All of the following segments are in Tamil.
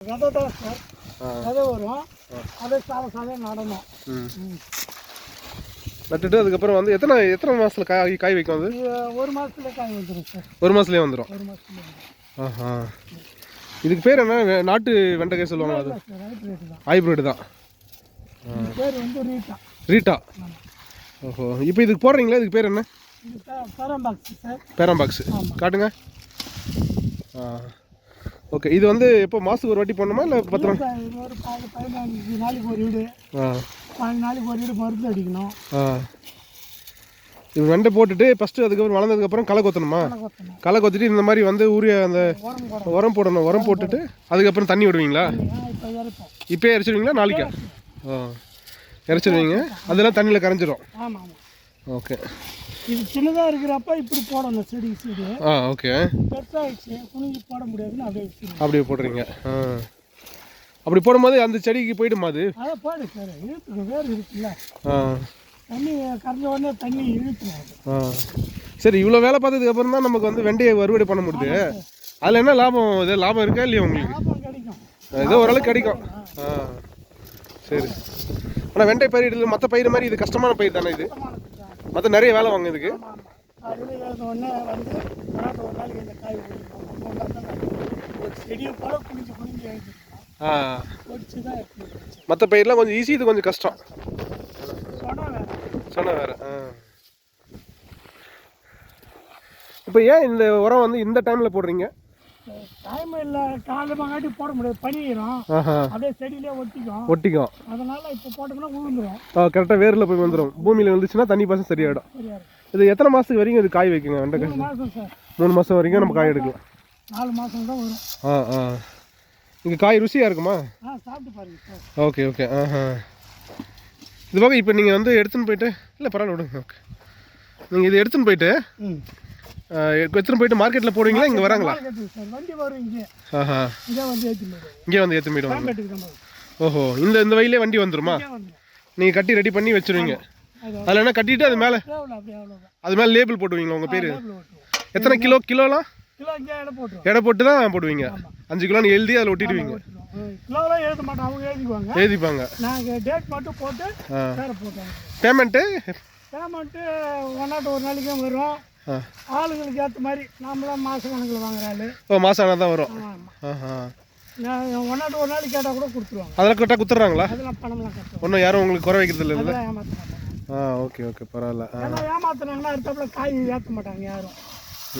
விதை தான் சார். ஆ. விதை வரும். அதை சால சால நடணும். ம். ம். நட்டுட்டு அதுக்கப்புறம் வந்து எத்தனை எத்தனை மாதத்தில் காய் காய் வைக்கும் அது? ஒரு மாதத்துல காய் வந்துடும் சார். ஒரு மாதத்துலேயே வந்துடும் ஒரு மாதத்துல வந்துடும் ஆஹா. இதுக்கு பேர் என்ன? நாட்டு வெண்டைக்காய் சொல்லுவாங்க அது? ஹைப்ரிட் தான். பேர் வந்து ரீட்டா. ரீட்டா? ஓஹோ. இப்போ இதுக்கு போடுறீங்களா? இதுக்கு பேர் என்ன? சார். பேராம்பாக்ஸ். ஆமாம் காட்டுங்க. ஆ. ஓகே இது வந்து எப்போ மாதத்துக்கு ஒரு வாட்டி போடணுமா இல்லை பத்து நாள்? ஒரு பதி- பதினஞ்சு நாளைக்கு ஒரு வீடு. பதினஞ்சு நாளைக்கு ஒரு வீடு மருந்து அடிக்கணும். இது வெண்டை போட்டுட்டு ஃபஸ்ட்டு அதுக்கப்புறம் வளர்ந்ததுக்கப்புறம் களை கொத்தணுமா? களை கொத்திட்டு இந்த மாதிரி வந்து ஊரிய அந்த உரம் போடணும். உரம் போட்டுட்டு அதுக்கப்புறம் தண்ணி விடுவீங்களா? இப்போயே இறைச்சிடுவீங்களா நாளைக்கா? ஆ. இறைச்சிடுவீங்க. அதெல்லாம் தண்ணியில் கரைஞ்சிரும். ஓகே இது சின்னதாக இருக்கிறப்ப இப்படி போடணும் செடி செடி. ஆ ஓகே பெருசாகிடுச்சு குனிஞ்சு போட முடியாதுன்னு அப்படியே அப்படியே போடுறீங்க ஆ. அப்படி போடும்போது அந்த செடிக்கு போயிடுமா அது? அதை போடு சார் இழுத்துக்கும் வேர் இருக்குல்ல. ஆ. தண்ணி கரைஞ்ச உடனே தண்ணி இழுத்துக்கும் ஆ. சரி இவ்வளோ வேலை பார்த்ததுக்கு அப்புறம் தான் நமக்கு வந்து வெண்டையை அறுவடை பண்ண முடியுது. அதில் என்ன லாபம்? இது லாபம் இருக்கா இல்லையா உங்களுக்கு? கிடைக்கும். ஏதோ ஓரளவுக்கு கிடைக்கும். ஆ. சரி. ஆனால் வெண்டை பயிரிடல மற்ற பயிர் மாதிரி இது கஷ்டமான பயிர் தானே இது? மற்ற நிறைய வேலை வாங்க இதுக்கு. ஆமாம் அதில் வந்து ஒரு நாளைக்கு இந்த காய் ஒரு செடியை போல தான் மற்ற பயிரெலாம் கொஞ்சம் ஈஸி இது கொஞ்சம் கஷ்டம். சொன்ன வேறு ஆ. இப்போ ஏன் இந்த உரம் வந்து இந்த டைமில் போடுறீங்க? டைம் இல்லை காலையில் மங்காட்டி போட முடியாது ஆஹா. அப்படியே செடியிலே ஒட்டிக்கும். ஒட்டிக்கும். அதனால இப்போ போட்டோம்னா விழுந்துரும் ஆ கரெக்டாக வேரில் போய் வந்துடும் பூமியில் வந்துச்சுன்னா தண்ணி பாசம் சரியாயிடும். இது எத்தனை மாதத்துக்கு வரைக்கும் இது காய் வைக்குங்க வெண்டைக்காய்? மூணு மாதம் சார். மூணு மாதம் வரைக்கும் நம்ம காய் எடுக்கலாம். நாலு மாதம் தான் வரும். ஆ ஆ. இங்கே காய் ருசியாக இருக்குமா? ஆ சாப்பிட்டு பாருங்க சார். Okay okay. ஆஹா. இது போக இப்போ நீங்கள் வந்து எடுத்துன்னு போயிட்டு இல்லை பரவாயில்ல விடுங்க ஓகே. நீங்கள் இது எடுத்துன்னு போயிட்டு எடுத்துன்னு போயிட்டு மார்க்கெட்டில் போடுவீங்களா? இங்கே வராங்களா? வண்டி வரும் இங்கே. ஆஹா. இங்கே வந்து ஏற்றி இங்கே வந்து ஏற்று போயிடுவாங்க. ஓஹோ இந்த இந்த வயலே வண்டி வந்துருமா? நீங்கள் கட்டி ரெடி பண்ணி வச்சுருவீங்க. அது அதில் என்ன கட்டிட்டு அது மேலே? அது மேலே லேபிள் போட்டுவீங்களா உங்கள் பேர்? எத்தனை கிலோ கிலோலாம் எடை போட்டு தான் போடுவீங்க. அஞ்சு கிலோன்னு எழுதி அதில் ஒட்டிடுவீங்க. ஓட்டுருவோம் ம், கிலோலாம் எழுத மாட்டோம் அவங்க எழுதிக்குவாங்க. எழுதிப்பாங்க. நாங்கள் டேட் மட்டும் போட்டு ஆ. பேரை போட்டோம். பேமெண்ட்டு பேமெண்ட்டு ஒன் நாட்டு ஒரு நாளைக்கும் வரும். ஆளுங்களுக்கு ஏற்ற மாதிரி நாமளாம் மாத கணக்கில் வாங்குற ஆளு. ஓ மாதம் ஆனால் தான் வரும். ஆஹா நான் ஒன் நாட்டு ஒரு நாளைக்கு கேட்டால் கூட கொடுத்துருவாங்க. அதெல்லாம் கரெக்டாக குத்துறாங்களா? அதெல்லாம் பணம்லாம் கட்டுவோம் ஒன்றும் யாரும் உங்களுக்கு குறை வைக்கிறது இல்லை ஆ ஓகே ஓகே பரவாயில்ல. ஏன்னா ஏமாத்துனாங்கன்னா அடுத்தாப்புல காய் ஏற்ற மாட்டாங்க யாரும்.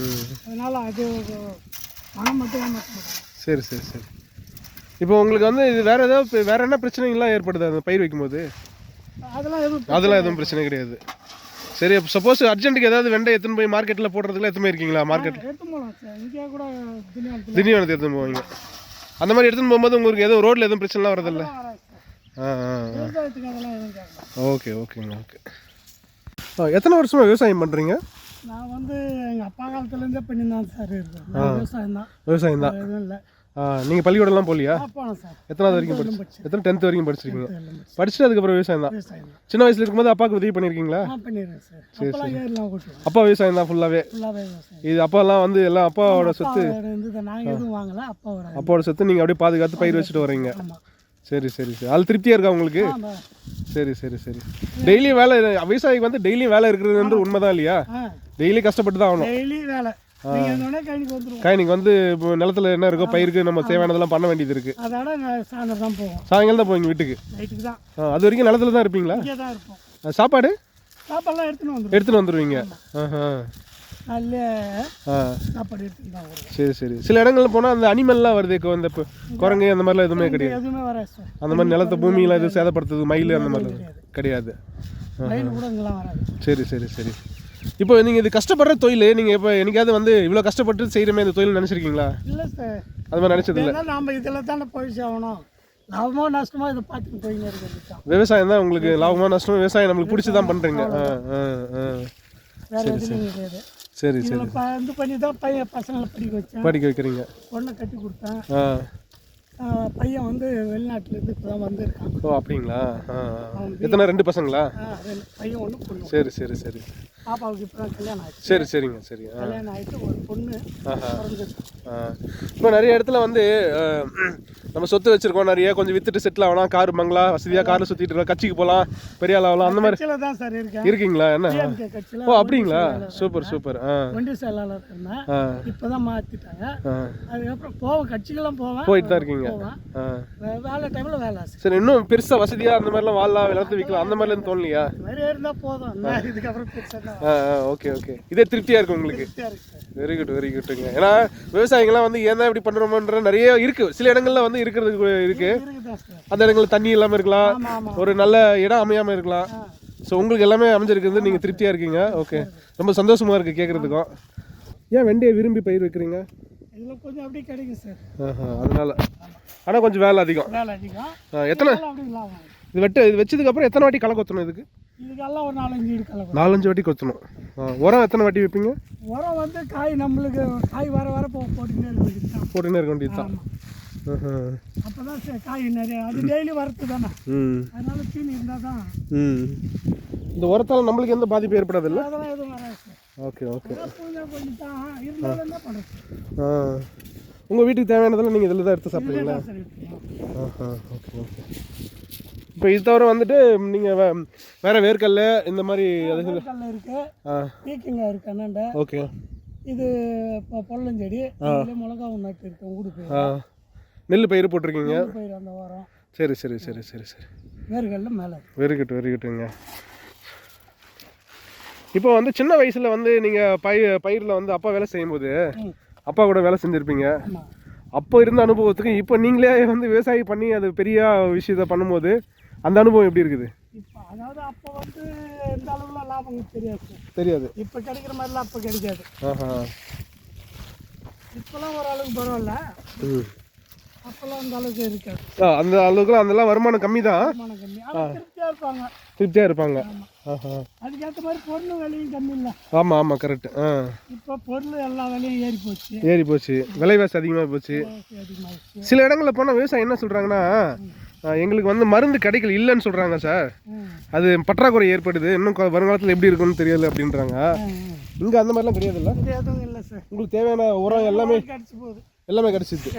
ம். அதனால அது பணம் மட்டும் ஏமாற்ற மாட்டாங்க சரி சரி சரி. இப்போ உங்களுக்கு வந்து இது வேறு ஏதாவது வேற என்ன பிரச்சனைகள்லாம் ஏற்படுது? அந்த பயிர் வைக்கும்போது? அதெல்லாம் எதுவும் அதெல்லாம் எதுவும் பிரச்சனை கிடையாது. சரி சப்போஸ் அர்ஜென்ட்டுக்கு ஏதாவது வெண்டை எடுத்துன்னு போய் மார்க்கெட்டில் போடுறதுக்குலாம் எத்தனை இருக்கீங்களா மார்க்கெட் திண்டிவனத்தை எடுத்துன்னு போவீங்க. அந்த மாதிரி எடுத்துன்னு போகும்போது உங்களுக்கு எதுவும் ரோட்டில் எதுவும் பிரச்சனைலாம் வரதில்ல ஆ ஓகே ஓகேங்க ஓகே. எத்தனை வருஷமாக விவசாயம் பண்ணுறீங்க நான் வந்து எங்கள் அப்பா காலத்துலேருந்தே பண்ணியிருந்தேன் சார் விவசாயம் தான். விவசாயம் தான். எதுவும் இல்லை. நீங்கள் பள்ளிக்கூடம்லாம் போகலையா? சார். எத்தனாவது வரைக்கும் படிச்சு. எத்தனை டென்த் வரைக்கும் படிச்சிருக்கீங்க. படிச்சுட்டு அதுக்கப்புறம் விவசாயம் தான். சின்ன வயசுல இருக்கும்போது அப்பாவுக்கு உதவி பண்ணியிருக்கீங்களா சார். ஓட்டுவோம் அப்பா விவசாயம் தான் ஃபுல்லாகவே இது அப்பாலாம் வந்து எல்லாம் அப்பாவோட சொத்து. அப்பாவோட சொத்து நீங்கள் அப்படியே பாதுகாத்து பயிர் வச்சுட்டு வரீங்க சரி சரி சரி. அது திருப்தியாக இருக்கா உங்களுக்கு? சரி சரி சரி. டெய்லி வேலை விவசாயிக்கு வந்து டெய்லியும் வேலை இருக்கிறதுன்ற உண்மைதான் இல்லையா? டெய்லி கஷ்டப்பட்டு தான் ஆகணும் டெய்லி வேலை நீங்கள் இருந்தோடனே கழிக்கு வந்துடுவோம் காய் வந்து இப்போ நிலத்துல என்ன இருக்கோ பயிருக்கு நம்ம தேவையானதெல்லாம் பண்ண வேண்டியது இருக்கு. அதோட சாயந்தரம் தான் போவோம். சாயங்காலம் தான் போவீங்க வீட்டுக்கு? நைட்டுக்கு தான். அது வரைக்கும் நிலத்துல தான் இருப்பீங்களா? தான் இருப்போம். சாப்பாடு? சாப்பாடுலாம் எடுத்துன்னு வந்துடுவோம் எடுத்துன்னு வந்துடுவீங்க நல்ல ஆ. சாப்பாடு எடுத்துன்னு தான் வருவோம். சரி சரி. சில இடங்கள்ல போனால் அந்த அனிமல்லாம் வருது இப்போ இந்த குரங்கு அந்த மாதிரிலாம் எதுவுமே கிடையாது. எதுவுமே வராது சார். அந்த மாதிரி நிலத்தை பூமியெல்லாம் எதுவும் சேதப்படுத்துது மயில் அந்த மாதிரிலாம் கிடையாது. சரி சரி சரி. இப்போ நீங்கள் இது கஷ்டப்படுற தொழில் நீங்கள் இப்போ என்னைக்காவது வந்து இவ்வளோ கஷ்டப்பட்டு செய்கிறமே இந்த தொழில் நினச்சிருக்கீங்களா? இல்லை சார். அது மாதிரி நினச்சது இல்லை. நம்ம இதில் தானே போயிடுச்சு ஆகணும் லாபமோ நஷ்டமோ இதை பார்த்துட்டு போயிங்க இருக்கிறது விவசாயம் தான் உங்களுக்கு லாபமாக நஷ்டம் விவசாயம் நம்மளுக்கு பிடிச்சி தான் பண்ணுறீங்க ஆ ஆ சரி சரி. ப இது பண்ணி தான் பையன் பசங்களை படிக்க வச்சேன். படிக்க வைக்கிறீங்க. பொண்ணை கட்டி கொடுத்தேன். பையன் வந்து வெளிநாட்டிலேருந்து இப்போ தான் வந்திருக்கான். ஓ அப்படிங்களா. எத்தனை ரெண்டு பசங்களா? பையன் ஒன்று சரி சரி சரி. பாப்பாவுக்கு இப்போ தான் கல்யாணம் ஆயிடுச்சு. சரி சரிங்க சரி. கல்யாணம் ஆயிட்டு ஒரு பொண்ணு. இப்போ நிறைய இடத்துல வந்து நம்ம சொத்து வச்சிருக்கோம் நிறைய கொஞ்சம் வித்துட்டு செட்டில் ஆகலாம். கார் பங்களா வசதியாக காரில் சுற்றிட்டு இருக்கோம். கட்சிக்கு போகலாம் பெரிய ஆள் ஆகலாம். அந்த மாதிரி. தான் சார் இருக்கேன். இருக்கீங்களா? என்ன? ஓ அப்படிங்களா? Super super. ஒன்றிய செயலாளர் இருந்தேன். இப்போ தான் மாற்றிட்டாங்க அதுக்கப்புறம் போவேன் கட்சிக்கெல்லாம் போவேன். போயிட்டு தான் இருக்கீங்க. வேலை டைமில் வேலை சரி இன்னும் பெருசாக வசதியாக அந்த மாதிரிலாம் வாழலாம் எல்லாத்தையும் விற்கலாம் அந்த மாதிரிலாம் தோணலையா? மாதிரி இருந்தால் போதும். இதுக்கப்புறம் பெருசாக ஓகே ஓகே இதே திருப்தியாக இருக்கு உங்களுக்கு? வெரி குட் வெரி குட்டுங்க ஏன்னா விவசாயிங்களாம் வந்து ஏன் தான் இப்படி பண்ணுறோமன்ற நிறைய இருக்கு. சில இடங்கள்ல வந்து இருக்கிறதுக்கு இருக்கு. இருக்குதா அந்த இடங்கள்ல தண்ணி இல்லாமல் இருக்கலாம். ஒரு நல்ல இடம் அமையாமல் இருக்கலாம். ஸோ உங்களுக்கு எல்லாமே அமைஞ்சிருக்குது நீங்கள் திருப்தியாக இருக்கீங்க. ஓகே ரொம்ப சந்தோஷமா இருக்கு கேட்குறதுக்கும் ஏன் வெண்டையை விரும்பி பயிர் வைக்கிறீங்க? இதில் கொஞ்சம் அப்படியே கிடைக்கும் சார் அதனால. ஆனால் கொஞ்சம் வேலை அதிகம். வேலை அதிகம். எத்தனை? இது வெட்டு இது வச்சதுக்கப்புறம் எத்தனை வாட்டி களை கொத்தணும் இதுக்கு? இதுக்கெல்லாம் ஒரு நாலஞ்சு வீடு கலக்கும் நாலஞ்சு வாட்டி கொத்தணும். ஆ, உரம் எத்தனை வாட்டி வைப்பீங்க? உரம் வந்து காய் நம்மளுக்கு காய் வர வர போ போட்டுக்கிட்டே தான் இருக்க வேண்டியது தான் அப்போ தான் காய் நிறைய அது டெய்லி வரத்து தானே. ம். அதனால தீனி இருந்தால் தான். ம். இந்த உரத்தால் நம்மளுக்கு எந்த பாதிப்பு ஏற்படாதில்ல? அதெல்லாம் எதுவும் வராது சார். Okay okay. ஆ. உங்கள் வீட்டுக்கு தேவையானதெல்லாம் நீங்கள் இதில் தான் எடுத்து எடுத்துக்கலாம். ஆஹா ஓகே ஓகே. இப்போ இது தவிர வந்துட்டு நீங்கள் வேறு வேர்க்கல்ல இந்த மாதிரி அது இருக்கு. பீக்கிங்க இருக்கு அண்ணாண்ட. ஓகே. இது இப்போ பொல்லஞ்செடி மிளகாவும் நட்டு இருக்கு ஊடு பயிர். ஆ. நெல் பயிர் போட்டிருக்கீங்க? பயிர் அந்த வாரம். சரி சரி சரி சரி சரி. வேர்கடல மேலே வெரி குட் வெரி குட்டுங்க இப்போ வந்து சின்ன வயசில் வந்து நீங்கள் பயிர் பயிரில் வந்து அப்பா வேலை செய்யும்போது அப்பா கூட வேலை செஞ்சுருப்பீங்க. அப்போ இருந்த அனுபவத்துக்கு இப்போ நீங்களே வந்து விவசாயி பண்ணி அது பெரிய விஷயத்தை பண்ணும்போது அந்த அனுபவம் எப்படி இருக்குது? இப்போ அதாவது அப்போ வந்து எந்த அளவுல லாபம் தெரியாது தெரியாது. இப்போ கிடைக்கிற மாதிரிலாம் அப்போ கிடைக்காது. இப்போலாம் ஓரளவுக்கு பரவாயில்ல. அப்போல்லாம் அந்த அளவுக்கு இருக்காது. ஆ, அந்த அளவுக்குலாம் அதெல்லாம் வருமானம் கம்மி தான் வருமானம் கம்மி. திருப்தியாக இருப்பாங்க. திருப்தியாக இருப்பாங்க. அதுக்கேற்ற மாதிரி பொருள் விலையும் கம்மி இல்லை. ஆமாம் ஆமாம் கரெக்ட் ஆ. இப்போ பொருள் எல்லா விலையும் ஏறி போச்சு. ஏறி போச்சு. விலைவாசி அதிகமாக போச்சு. சில இடங்களில் போனால் விவசாயம் என்ன சொல்கிறாங்கன்னா எங்களுக்கு வந்து மருந்து கிடைக்கல இல்லைன்னு சொல்கிறாங்க சார். ம் அது பற்றாக்குறை ஏற்படுது. இன்னும் வருங்காலத்தில் எப்படி இருக்கும்னு தெரியல அப்படின்றாங்க. இங்கே அந்த மாதிரிலாம் கிடையாதுல்ல? எதுவும் இல்லை சார். உங்களுக்கு தேவையான உரம் எல்லாமே எல்லாமே கிடச்சிது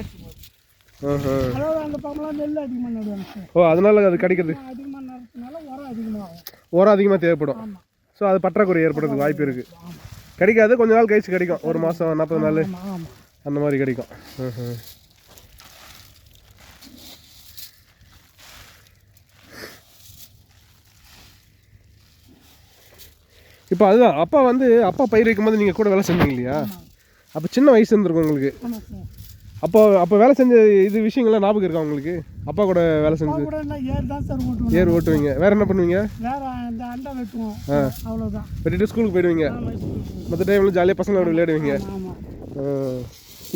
ஓ அதனால அது கிடைக்கிறது. உரம் அதிகமாக தேவைப்படும். ஸோ அது பற்றாக்குறை ஏற்படுறதுக்கு வாய்ப்பு இருக்குது கிடைக்காது கொஞ்ச நாள் கழிச்சு கிடைக்கும். ஒரு மாதம் நாற்பது நாள். அந்த மாதிரி கிடைக்கும். இப்போ அதுதான் அப்பா வந்து அப்பா பயிர் வைக்கும்போது நீங்கள் கூட வேலை செஞ்சீங்க இல்லையா? அப்போ சின்ன வயசு இருந்திருக்கும் உங்களுக்கு. அப்போ அப்போ வேலை செஞ்ச இது விஷயங்கள்லாம் ஞாபகம் இருக்கா உங்களுக்கு? அப்பா கூட வேலை செஞ்சு ஏர் தான் ஓட்டுவீங்க. வேற என்ன பண்ணுவீங்க? அவ்வளோதான் வெட்டிட்டு ஸ்கூலுக்கு போயிடுவீங்க. மற்ற டைமில் ஜாலியாக பசங்களோட விளையாடுவீங்க.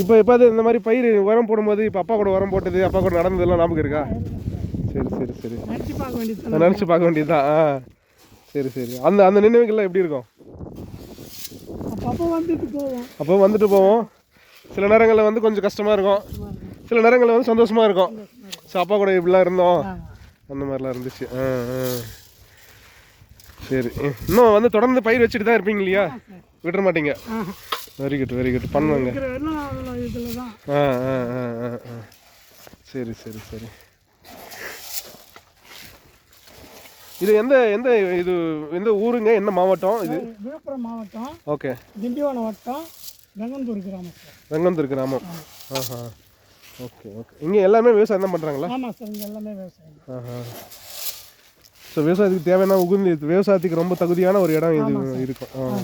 இப்போ இப்போ அது இந்த மாதிரி பயிர் உரம் போடும்போது இப்போ அப்பா கூட உரம் போட்டது அப்பா கூட நடந்ததெல்லாம் ஞாபகம் இருக்கா? சரி சரி சரி. நடிச்சு பார்க்க வேண்டியது நினச்சி வேண்டியதுதான். ஆ. சரி சரி. அந்த அந்த நினைவுகள்லாம் எப்படி இருக்கும்? அப்பப்போ வந்துட்டு போவோம். அப்போ வந்துட்டு போவோம். சில நேரங்களில் வந்து கொஞ்சம் கஷ்டமாக இருக்கும். சில நேரங்களில் வந்து சந்தோஷமாக இருக்கும். ஸோ அப்பா கூட இப்படிலாம் இருந்தோம். அந்த மாதிரிலாம் இருந்துச்சு. ஆ ஆ. சரி. இன்னும் வந்து தொடர்ந்து பயிர் வச்சுட்டு தான் இருப்பீங்க இல்லையா? விட்டுற மாட்டீங்க. வெரி குட் வெரி குட் பண்ணுவாங்க ஆ ஆ ஆ ஆ. சரி சரி சரி. இது எந்த எந்த இது எந்த ஊருங்க? என்ன மாவட்டம் இது? விழுப்புரம் மாவட்டம். ஓகே. திண்டிவனம் வட்டம் வெங்கந்தூர் கிராமம். வெங்கந்தூர் கிராமம். ஆஹா. Okay okay. இங்கே எல்லாமே விவசாயம் தான் பண்ணுறாங்களா ஆமாம் சார் இங்கே எல்லாமே விவசாயம் ஆஹா. ஸோ விவசாயத்துக்கு தேவையான உகுந்து விவசாயத்துக்கு ரொம்ப தகுதியான ஒரு இடம் இது இருக்கும். ஆ.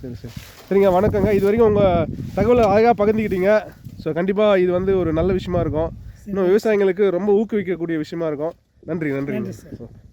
சரி சரி. சரிங்க வணக்கங்க. இது வரைக்கும் உங்கள் தகவலை அழகாக பகிர்ந்துக்கிட்டீங்க. ஸோ கண்டிப்பாக இது வந்து ஒரு நல்ல விஷயமா இருக்கும். இன்னும் விவசாயிங்களுக்கு ரொம்ப ஊக்குவிக்கக்கூடிய விஷயமா இருக்கும். நன்றி நன்றி.